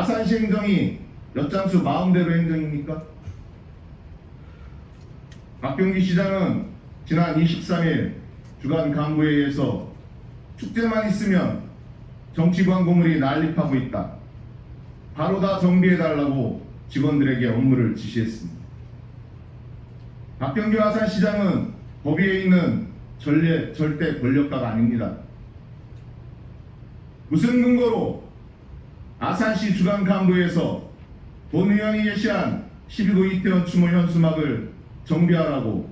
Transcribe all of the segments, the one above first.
아산시 행정이 엿장수 마음대로 행정입니까? 박경기 시장은 지난 23일 주간 간부회의에서 축제만 있으면 정치 광고물이 난립하고 있다. 바로 다 정비해달라고 직원들에게 업무를 지시했습니다. 박경규 아산시장은 법 위에 있는 전례, 절대 권력가가 아닙니다. 무슨 근거로 아산시 주간 간부에서 본 의원이 제시한 12구 이태원 추모 현수막을 정비하라고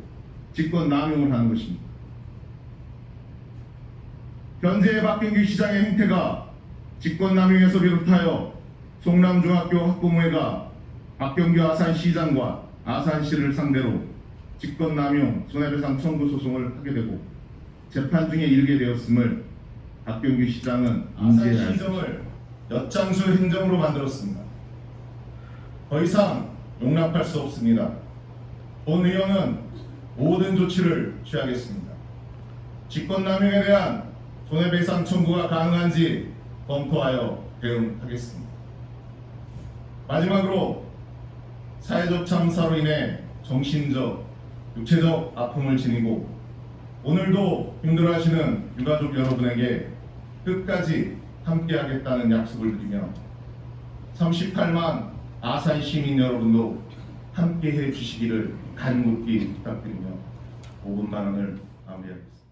직권 남용을 하는 것입니다. 현재 박경규 시장의 행태가 직권 남용에서 비롯하여 송남중학교 학부모회가 박경규 아산시장과 아산시를 상대로 직권 남용 손해배상 청구 소송을 하게 되고 재판 중에 일게 되었음을 박경규 시장은 인지해야 아산시 합니다. 엿장수 행정으로 만들었습니다. 더 이상 용납할 수 없습니다. 본 의원은 모든 조치를 취하겠습니다. 직권남용에 대한 손해배상 청구가 가능한지 검토하여 대응하겠습니다. 마지막으로 사회적 참사로 인해 정신적, 육체적 아픔을 지니고 오늘도 힘들어하시는 유가족 여러분에게 끝까지 함께하겠다는 약속을 드리며 38만 아산 시민 여러분도 함께해 주시기를 간곡히 부탁드리며 5분만 원을 마무리하겠습니다.